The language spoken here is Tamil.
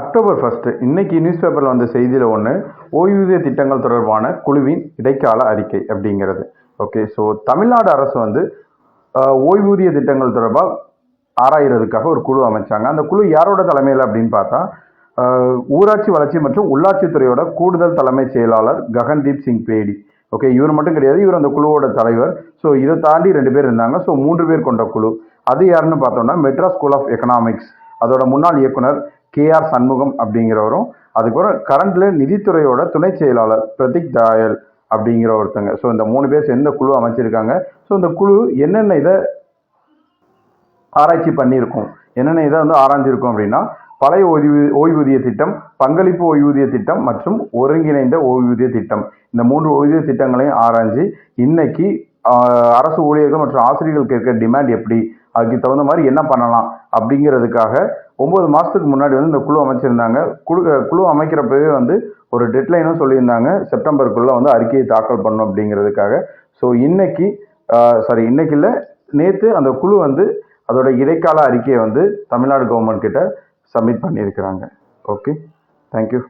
அக்டோபர் ஃபஸ்ட்டு இன்னைக்கு நியூஸ் பேப்பரில் வந்த செய்தியில் ஒன்று ஓய்வூதிய திட்டங்கள் தொடர்பான குழுவின் இடைக்கால அறிக்கை அப்படிங்கிறது. ஓகே ஸோ தமிழ்நாடு அரசு வந்து ஓய்வூதிய திட்டங்கள் தொடர்பாக ஆராயிறதுக்காக ஒரு குழு அமைச்சாங்க. அந்த குழு யாரோட தலைமையில் அப்படின்னு பார்த்தா ஊராட்சி வளர்ச்சி மற்றும் உள்ளாட்சித்துறையோட கூடுதல் தலைமைச் செயலாளர் ககன்தீப் சிங் பேடி. ஓகே இவர் மட்டும் கிடையாது இவர் அந்த குழுவோட தலைவர். ஸோ இதை தாண்டி ரெண்டு பேர் இருந்தாங்க. ஸோ மூன்று பேர் கொண்ட குழு. அது யாருன்னு பார்த்தோம்னா மெட்ராஸ் ஸ்கூல் ஆஃப் எக்கனாமிக்ஸ் அதோட முன்னாள் இயக்குனர் கே ஆர் சண்முகம் அப்படிங்கிறவரும் அதுக்கப்புறம் கரண்ட்ல நிதித்துறையோட துணை செயலாளர் பிரதீக் தாயல் அப்படிங்கிற ஒருத்தங்க. ஸோ இந்த மூணு பேர் சேர்ந்து குழு அமைச்சிருக்காங்க. ஸோ இந்த குழு என்னென்ன இதை ஆராய்ச்சி பண்ணியிருக்கோம்? என்னென்ன இதை வந்து ஆராய்ஞ்சிருக்கோம் அப்படின்னா பழைய ஓய்வு ஓய்வூதிய திட்டம் பங்களிப்பு ஓய்வூதிய திட்டம் மற்றும் ஒருங்கிணைந்த ஓய்வூதிய திட்டம். இந்த மூன்று ஓய்வூதிய திட்டங்களையும் ஆராய்ஞ்சு இன்னைக்கு அரசு ஊழியர்கள் மற்றும் ஆசிரியர்களுக்கு இருக்க டிமாண்ட் எப்படி? அதுக்கு தகுந்த மாதிரி என்ன பண்ணலாம்? அப்படிங்கிறதுக்காக ஒம்பது மாதத்துக்கு முன்னாடி வந்து இந்த குழு அமைச்சிருந்தாங்க. குழு குழு அமைக்கிறப்பவே வந்து ஒரு டெட்லைனும் சொல்லியிருந்தாங்க. செப்டம்பருக்குள்ளே வந்து அறிக்கையை தாக்கல் பண்ணணும் அப்படிங்கிறதுக்காக. ஸோ இன்னைக்கு சாரி இன்னைக்கு இல்லை. நேற்று அந்த குழு வந்து அதோட இடைக்கால அறிக்கையை வந்து தமிழ்நாடு கவர்மெண்ட் கிட்ட சப்மிட் பண்ணியிருக்கிறாங்க. Okay thank you